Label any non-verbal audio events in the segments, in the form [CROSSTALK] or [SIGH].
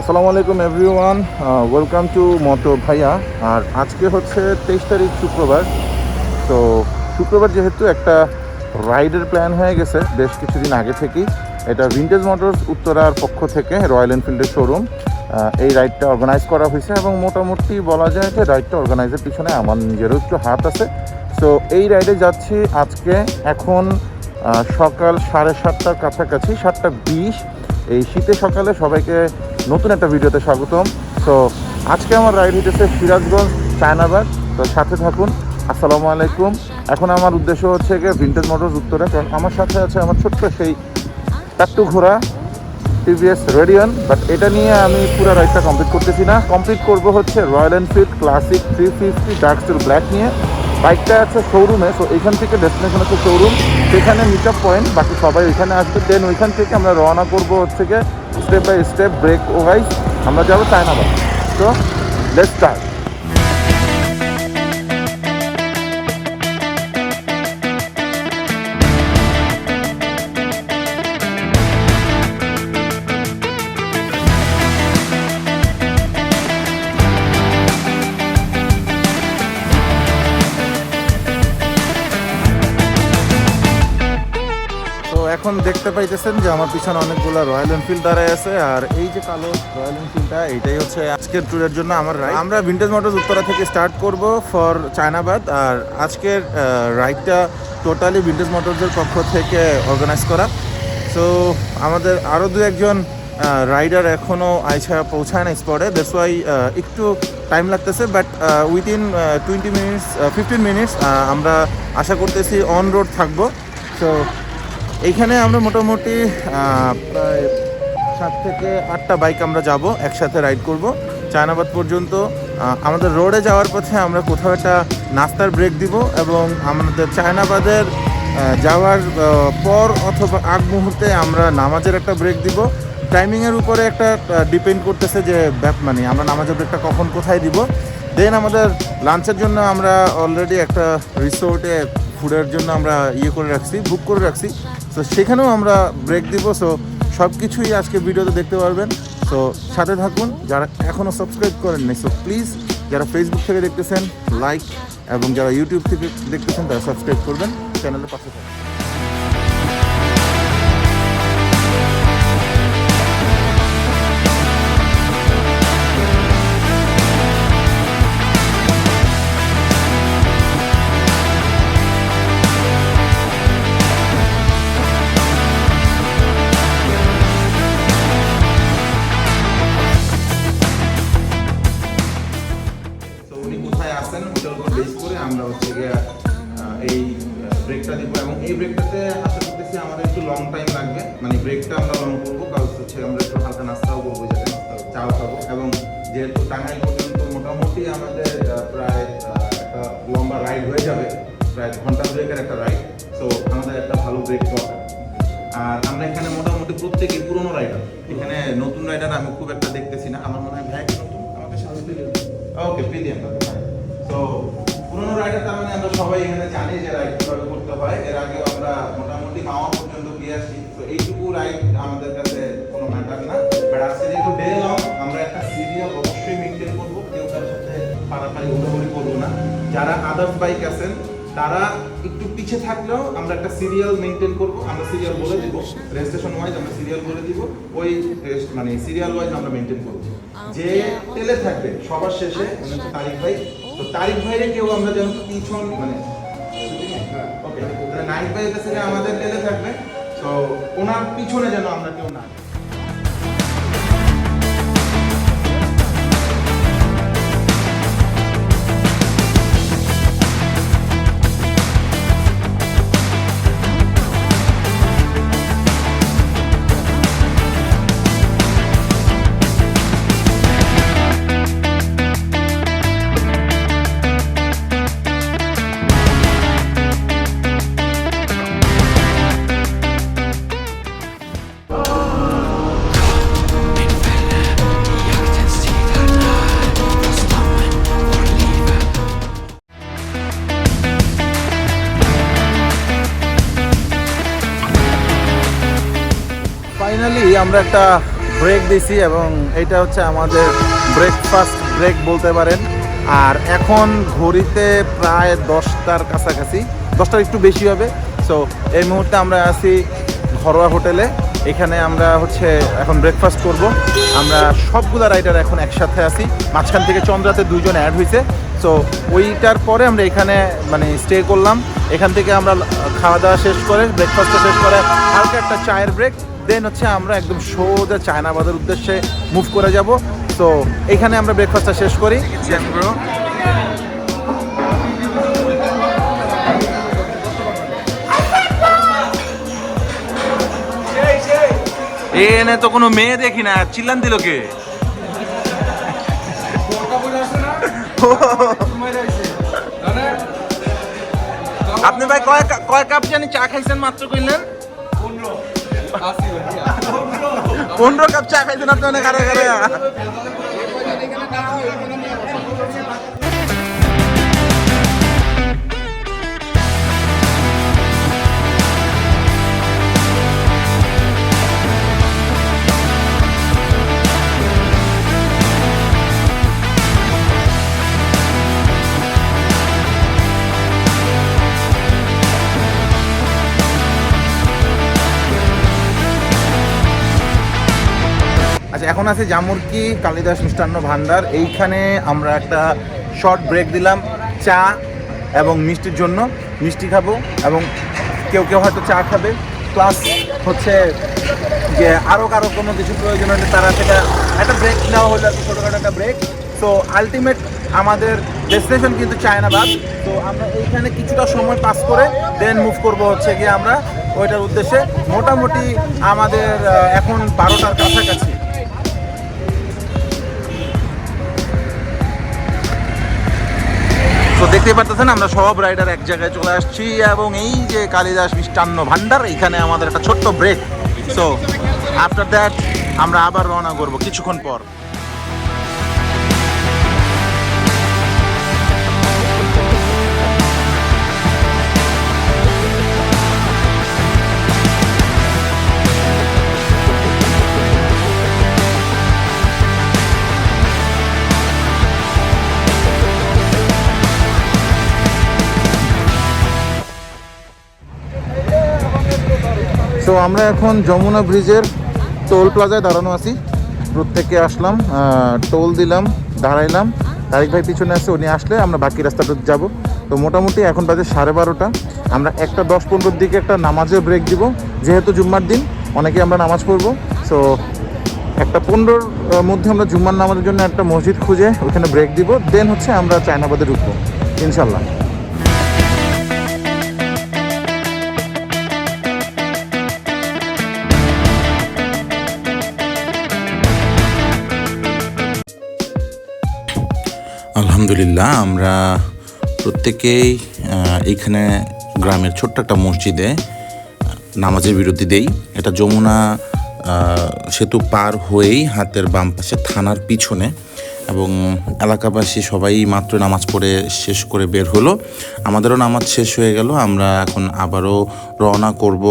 আসসালামু আলাইকুম everyone welcome to মতো ভাইয়া আর আজকে হচ্ছে তেইশ তারিখ শুক্রবার। তো শুক্রবার যেহেতু একটা রাইডের প্ল্যান হয়ে গেছে বেশ কিছুদিন আগে থেকেই। এটা ভিন্টেজ মোটরস উত্তরার পক্ষ থেকে রয়্যাল এনফিল্ডের শোরুম এই রাইডটা অর্গানাইজ করা হয়েছে এবং মোটামুটি বলা যায় যে রাইডটা অর্গানাইজের পিছনে আমার নিজেরও একটু হাত আছে। সো এই রাইডে যাচ্ছি আজকে এখন সকাল সাড়ে সাতটার কাছাকাছি, সাতটা বিশ। এই শীতে সকালে সবাইকে নতুন একটা ভিডিওতে স্বাগতম। সো আজকে আমার রাইড হইতেছে সিরাজগঞ্জ চায়নাবাদ তো সাথে থাকুন। আসসালামু আলাইকুম। এখন আমার উদ্দেশ্য হচ্ছে গিয়ে ভিন্টেজ মোটরস উত্তরা। কারণ আমার সাথে আছে আমার ছোট্ট সেই টাট্টু ঘোড়া টিভিএস রেডিয়ন বাট এটা নিয়ে আমি পুরো রাইডটা কমপ্লিট করতেছি না। কমপ্লিট করব হচ্ছে Royal Enfield classic three fifty dark steel black নিয়ে। বাইকটা আছে শোরুমে সো এখান থেকে ডেস্টিনেশন হচ্ছে শোরুম সেখানে মিট আপ পয়েন্ট বাকি সবাই ওইখানে আসবে। দেন ওইখান থেকে আমরা রওনা করব হচ্ছে গিয়ে step by step break wise আমরা যাব চায়নাবাদ তো লেটস স্টার্ট এখন দেখতে পাইতেছেন যে আমার পিছনে অনেকগুলো রয়্যাল এনফিল্ড দাঁড়ায় আছে, আর এই যে কালো রয়্যাল এনফিল্ডটা এইটাই হচ্ছে আজকের ট্যুরের জন্য আমার রাইড আমরা ভিন্টেজ মোটরস উত্তরা থেকে স্টার্ট করব ফর চায়নাবাদ আর আজকের রাইডটা টোটালি ভিন্টেজ মোটরসের পক্ষ থেকে অর্গানাইজ করা। সো আমাদের আরও দু একজন রাইডার এখনও আইসা পৌঁছায় না স্পটে দ্যাটস ওয়াই একটু টাইম লাগতেছে but within twenty minutes fifteen minutes আমরা আশা করতেছি অন রোড থাকব। সো এইখানে আমরা মোটামুটি প্রায় সাত থেকে আটটা বাইক আমরা যাব, একসাথে রাইড করব। চায়নাবাদ পর্যন্ত আমাদের রোডে যাওয়ার পথে আমরা কোথাও একটা নাস্তার ব্রেক দিব এবং আমাদের চায়নাবাদের যাওয়ার পর অথবা আগ মুহূর্তে আমরা নামাজের একটা ব্রেক দিব। টাইমিংয়ের উপরে একটা ডিপেন্ড করতেছে যে, ব্যাপ মানে আমরা নামাজের ব্রেকটা কখন কোথায় দিব। দেন আমাদের লাঞ্চের জন্য আমরা অলরেডি একটা রিসোর্টে ফুডের জন্য আমরা ইয়ে করে রাখছি বুক করে রাখছি। তো সেখানেও আমরা ব্রেক দিব। সো সব কিছুই আজকে ভিডিওতে দেখতে পারবেন। সো সাথে থাকুন। যারা এখনও সাবস্ক্রাইব করেননি সো প্লিজ যারা ফেসবুক থেকে দেখতেছেন লাইক এবং যারা ইউটিউব থেকে দেখতেছেন, তারা সাবস্ক্রাইব করবেন। চ্যানেলের পাশে থাকুন। এই ব্রেকটা দিব এবং এই ব্রেকটাতে আশা করতেছি আমাদের একটু লং টাইম লাগবে। মানে ব্রেকটা আমরা লং করব কারণ হচ্ছে আমরা একটু হালকা নাস্তাও করব যাতে চাও খাব এবং যেহেতু টাঙ্গাইল পর্যন্ত মোটামুটি আমাদের প্রায় একটা লম্বা রাইড হয়ে যাবে প্রায় ঘণ্টা ব্রেকের একটা রাইড তো আমাদের একটা ভালো ব্রেক দরকার। আর আমরা এখানে মোটামুটি প্রত্যেকেই পুরনো রাইডার এখানে নতুন রাইডার আমি খুব একটা দেখতেছি না আমার মনে হয় ভাই কি নতুন আমাদের সাথে। ওকে প্রিলিয়াম তো পুরনো রাইডার তার মানে আমরা সবাই এখানে জানি যে রাইড কীভাবে করতে হয়। এর আগে আমরা মোটামুটি মাওয়া পর্যন্ত আসছি তো এইটুকু রাইড আমাদের কাছে কোনো ম্যাটার না। বাট আজকে যেহেতু ডে লং আমরা একটা সিরিয়াল অবশ্যই মেনটেন করব। কেউ কারোর সাথে পারাপারি করব না। যারা আদার্স বাইক আছেন তারা একটু পিছে থাকলেও আমরা একটা সিরিয়াল মেনটেন করব। আমরা সিরিয়াল বলে দিব। রেজিস্ট্রেশন ওয়াইজ আমরা সিরিয়াল বলে দিব। ওই মানে সিরিয়াল ওয়াইজ আমরা মেনটেন করব। যে তেলে থাকবে সবার শেষে মানে তারিক ভাই তো তারিক ভাইরে কেউ আমরা যেন পিছন মানে ওকে নাইট ভাই কাছে আমাদের তেলে থাকবে। তো ওনার পিছনে যেন আমরা কেউ না ফাইনালি আমরা একটা ব্রেক দিছি এবং এটা হচ্ছে আমাদের ব্রেকফাস্ট ব্রেক বলতে পারেন। আর এখন ঘড়িতে প্রায় দশটার কাছাকাছি। দশটার একটু বেশি হবে। সো এই মুহূর্তে আমরা আছি ঘরোয়া হোটেলে। এখানে আমরা হচ্ছে এখন ব্রেকফাস্ট করব। আমরা সবগুলা রাইডার এখন একসাথে আছি। মাঝখান থেকে চন্দ্রাতে দুইজন অ্যাড হয়েছে সো ওইটার পরে আমরা এখানে মানে স্টে করলাম। এখান থেকে আমরা খাওয়া দাওয়া শেষ করে ব্রেকফাস্টটা শেষ করে, হালকা একটা চায়ের ব্রেক দেন হচ্ছে আমরা একদম সোজা চায়নাবাদের উদ্দেশ্যে মুভ করে যাব। তো এখানে আমরা ব্রেকফাস্টটা শেষ করি। এনে তো কোনো মেয়ে দেখি না। চিল্লান দিল কে? আপনি ভাই কয় কয় কাপ জানি চা খাইছেন মাত্র কইলেন? পনেরো কাপ চা খাইছেন আপনি অনেক আরে আরে এখন আছে জামুরকি, কালিদাস মিষ্টান্ন ভান্ডার। এইখানে আমরা একটা শর্ট ব্রেক দিলাম, চা এবং মিষ্টির জন্য। মিষ্টি খাব এবং কেউ কেউ হয়তো চা খাবে। প্লাস হচ্ছে যে আরও কারও কোনো কিছু প্রয়োজন হলে তারা সেটা একটা ব্রেক নেওয়া হলো আর কি ছোটোখাটো একটা ব্রেক তো আলটিমেট আমাদের ডেস্টিনেশন কিন্তু চায়নাবাদ তো আমরা এইখানে কিছুটা সময় পাস করে দেন মুভ করব হচ্ছে গিয়ে আমরা। ওইটার উদ্দেশ্যে মোটামুটি আমাদের এখন বারোটার কাছাকাছি। তো দেখতেই পারতেছেন, আমরা সব রাইডার এক জায়গায় চলে আসছি এবং এই যে কালিদাস মিষ্টান্ন ভান্ডার, এখানে আমাদের একটা ছোট্ট ব্রেক সো আফটার দ্যাট আমরা আবার রওনা করব কিছুক্ষণ পর। তো আমরা এখন যমুনা ব্রিজের টোল প্লাজায় দাঁড়ানো আছি। প্রত্যেকে আসলাম টোল দিলাম, দাঁড়াইলাম। তারিক ভাই পিছনে আছে, উনি আসলে আমরা বাকি রাস্তাটা যাব। তো মোটামুটি এখন বাজে সাড়ে বারোটা। আমরা একটা দশ পনেরোর দিকে একটা নামাজের ব্রেক দিব। যেহেতু জুম্মার দিন, অনেকে আমরা নামাজ পড়ব। সো একটা পনেরোর মধ্যে আমরা জুম্মার নামাজের জন্য একটা মসজিদ খুঁজে ওখানে ব্রেক দিব। দেন হচ্ছে আমরা চায়নাবাদে ঢুকবো ইনশাল্লাহ আলহামদুলিল্লাহ, আমরা প্রত্যেকেই এইখানে গ্রামের ছোট্ট একটা মসজিদে নামাজের বিরতি দেই। এটা যমুনা সেতু পার হয়েই হাতের বাম পাশে থানার পিছনে এবং এলাকাবাসী সবাই মাত্র নামাজ পড়ে শেষ করে বের হলো। আমাদেরও নামাজ শেষ হয়ে গেল, আমরা এখন আবারও রওনা করব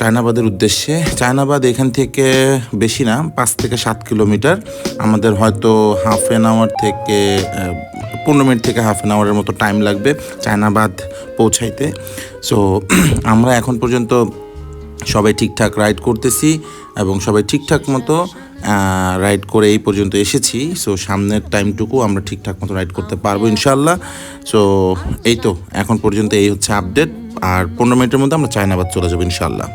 চায়নাবাদের উদ্দেশ্যে। চায়নাবাদ এখান থেকে বেশি না, পাঁচ থেকে সাত কিলোমিটার। আমাদের হয়তো হাফ অ্যান আওয়ার থেকে পনেরো মিনিট থেকে হাফ অ্যান আওয়ারের মতো টাইম লাগবে চায়নাবাদ পৌঁছাইতে। সো [CLEARS THROAT] আমরা এখন পর্যন্ত সবাই ঠিকঠাক রাইড করতেছি এবং সবাই ঠিকঠাক মতো রাইড করে এই পর্যন্ত এসেছি। সো সামনের টাইমটুকু আমরা ঠিকঠাক মতো রাইড করতে পারব ইনশাল্লাহ সো এই তো, এখন পর্যন্ত এই হচ্ছে আপডেট আর পনেরো মিনিটের মধ্যে আমরা চায়নাবাদ চলে যাব ইনশাল্লাহ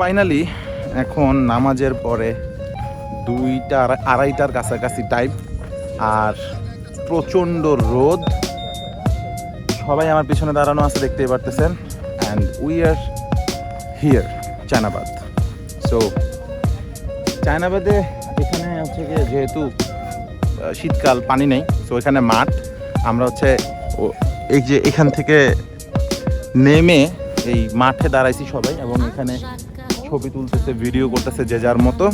ফাইনালি এখন নামাজের পরে দুইটা আড়াইটার কাছাকাছি টাইম আর প্রচণ্ড রোদ। সবাই আমার পিছনে দাঁড়ানো আছে, দেখতেই পারতেছেন। And we are here Chinabad. So চায়নাবাদে এখানে হচ্ছে গিয়ে যেহেতু শীতকাল, পানি নেই সো এখানে মাঠ। আমরা হচ্ছে এই যে এখান থেকে নেমে এই মাঠে দাঁড়াইছি সবাই, এবং এখানে ছবি তুলতেছে ভিডিও করতেছে যে যার মতো।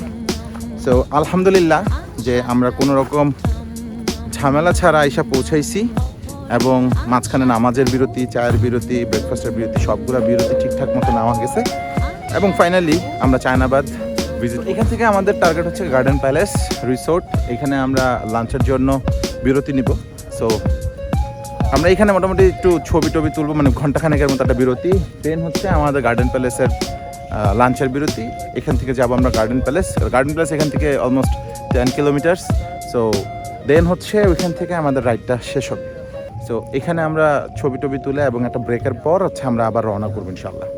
সো আলহামদুলিল্লাহ যে আমরা কোনো রকম ঝামেলা ছাড়া আইসা পৌঁছাইছি এবং মাঝখানে নামাজের বিরতি, চায়ের বিরতি ব্রেকফাস্টের বিরতি, সবগুলো বিরতি ঠিকঠাক মতো নেওয়া গেছে। এবং ফাইনালি আমরা চায়নাবাদ ভিজিট এখান থেকে আমাদের টার্গেট হচ্ছে গার্ডেন প্যালেস রিসোর্ট এখানে আমরা লাঞ্চের জন্য বিরতি নিব। সো আমরা এখানে মোটামুটি একটু ছবি টবি তুলবো মানে ঘন্টাখানেকের মতো একটা বিরতি। দেন হচ্ছে আমাদের গার্ডেন প্যালেসের লাঞ্চের বিরতি। এখান থেকে যাব আমরা গার্ডেন প্যালেস গার্ডেন প্যালেস এখান থেকে almost ten kilometres so then হচ্ছে ওইখান থেকে আমাদের রাইডটা শেষ হবে। সো এখানে আমরা ছবি টবি তুলে এবং একটা ব্রেকের পর হচ্ছে আমরা আবার রওনা করব ইনশাল্লাহ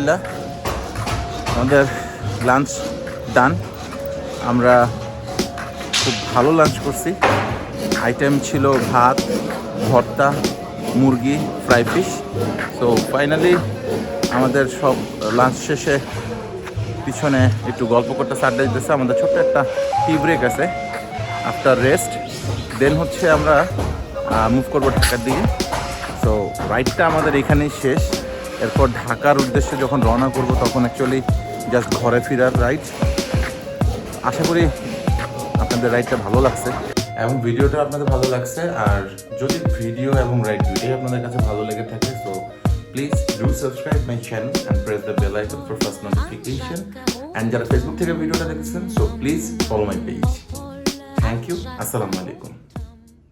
আলহামদুলিল্লাহ। আমাদের লাঞ্চ ডান আমরা খুব ভালো লাঞ্চ করছি। আইটেম ছিল ভাত, ভর্তা, মুরগি ফ্রাই ফিশ তো ফাইনালি আমাদের সব লাঞ্চ শেষে পিছনে একটু গল্প করতে সাড্ডা দিতেছে আমাদের ছোট্ট একটা টি ব্রেক আছে। আফটার রেস্ট দেন হচ্ছে আমরা মুভ করব ঢাকার দিকে। তো রাইডটা আমাদের এখানেই শেষ। এরপর ঢাকার উদ্দেশ্যে যখন রওনা করব, তখন অ্যাকচুয়ালি জাস্ট ঘরে ফেরার রাইড আশা করি আপনাদের রাইডটা ভালো লাগছে। এবং ভিডিওটা আপনাদের ভালো লাগছে, আর যদি ভিডিও এবং রাইড দুটোই আপনাদের কাছে ভালো লেগে থাকে so please do subscribe my channel and press the bell icon for first notification and যারা ফেসবুক থেকে ভিডিওটা দেখেছেন so please follow my page thank you আসসালামু আলাইকুম